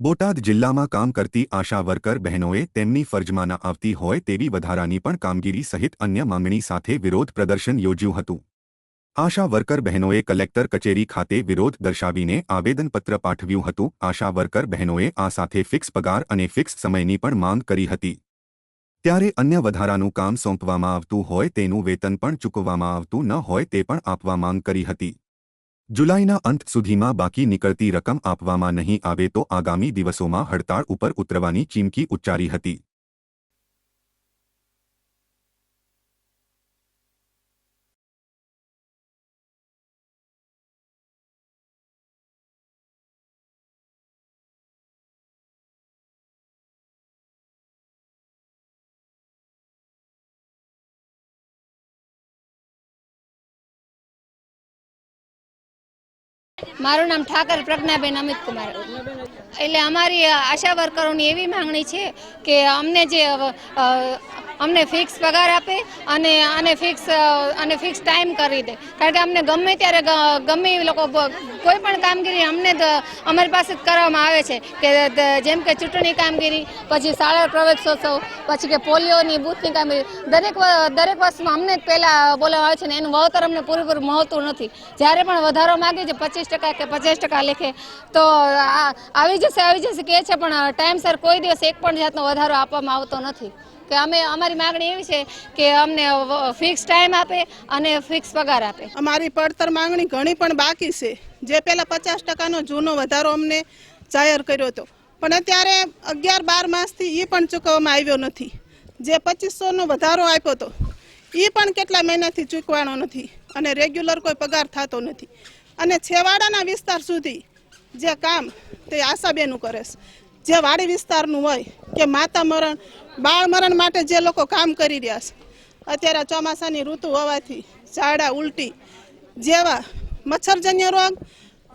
બોટાદ જિલ્લામાં કામ કરતી આશા વર્કર બહેનોએ તેમની ફરજમાં આવતી હોય તેવી વધારાની પણ કામગીરી સહિત અન્ય માંગણી સાથે વિરોધ પ્રદર્શન યોજ્યું હતું. આશા વર્કર બહેનોએ કલેક્ટર કચેરી ખાતે વિરોધ દર્શાવીને આવેદનપત્ર પાઠવ્યું હતું. આશા વર્કર બહેનોએ આ સાથે ફિક્સ પગાર અને ફિક્સ સમયની પણ માંગ કરી હતી. ત્યારે અન્ય વધારાનું કામ સોંપવામાં આવતું હોય તેનું વેતન પણ ચૂકવવામાં આવતું ન હોય તે પણ આપવા માંગ કરી હતી. જુલાઈના અંત સુધીમાં બાકી નીકળતી રકમ આપવામાં નહીં આવે તો આગામી દિવસોમાં હડતાળ ઉપર ઉતરવાની ચીમકી ઉચ્ચારી હતી. મારું નામ ઠાકર પ્રજ્ઞાબેન અમિત કુમાર એટલે અમારી આશા વર્કરોની એવી માંગણી છે કે અમને જે અમને ફિક્સ પગાર આપે અને અને ફિક્સ અને ફિક્સ ટાઈમ કરી દે. કારણ કે અમને ગમે ત્યારે ગમે એ લોકો કોઈ પણ કામગીરી અમને અમારી પાસે જ કરવામાં આવે છે. કે જેમ કે ચૂંટણી કામગીરી, પછી શાળા પ્રવેશોત્સવ, પછી કે પોલિયોની બૂથની કામગીરી. દરેક દરેક વસ્તુમાં અમને જ પહેલાં બોલાવવામાં આવે છે ને એનું વાવતર અમને પૂરેપૂરું મળતું નથી. જ્યારે પણ વધારો માગે છે પચીસ ટકા કે પચાસ ટકા લેખે, તો આવી જશે આવી જશે. કહે છે પણ ટાઈમસર કોઈ દિવસ એક પણ જાતનો વધારો આપવામાં આવતો નથી. કે અમે અમારી માગણી એવી છે કે અમને ફિક્સ ટાઈમ આપે અને ફિક્સ પગાર આપે. અમારી પડતર માંગણી ઘણી પણ બાકી છે. જે પહેલાં પચાસ ટકાનો જૂનો વધારો અમને જાહેર કર્યો હતો. પણ અત્યારે અગિયાર, બાર માસથી એ પણ ચૂકવવામાં આવ્યો નથી. જે પચીસોનો વધારો આપ્યો હતો એ પણ કેટલા મહિનાથી ચૂકવાનો નથી અને રેગ્યુલર કોઈ પગાર થતો નથી. અને છેવાડાના વિસ્તાર સુધી જે કામ તે આશાબેનું કરે છે. જે વાડી વિસ્તારનું હોય કે માતા મરણ બાળ મરણ માટે જે લોકો કામ કરી રહ્યા છે, અત્યારે ચોમાસાની ઋતુ હોવાથી ઝાડા ઉલટી જેવા મચ્છરજન્ય રોગ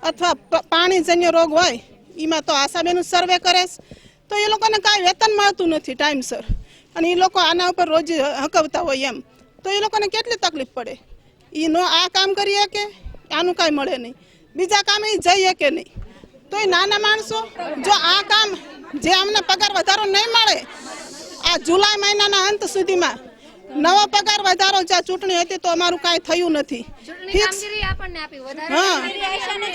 અથવા પાણીજન્ય રોગ હોય એમાં તો આશાબેનું સર્વે કરે તો એ લોકોને કાંઈ વેતન મળતું નથી ટાઈમસર અને એ લોકો આના ઉપર રોજ હકવતા હોય એમ. તો એ લોકોને કેટલી તકલીફ પડે? એ નો આ કામ કરીએ કે આનું કાંઈ મળે નહીં. બીજા કામે એ જઈએ કે નહીં. તો એ નાના માણસો, જો આ કામ જે અમને પગાર વધારો નહીં મળે આ જુલાઈ મહિનાના અંત સુધીમાં નવો પગાર વધારો જ્યાં ચૂંટણી હતી તો અમારું કાંઈ થયું નથી. ફિક્સ આપણને આપી. વધારે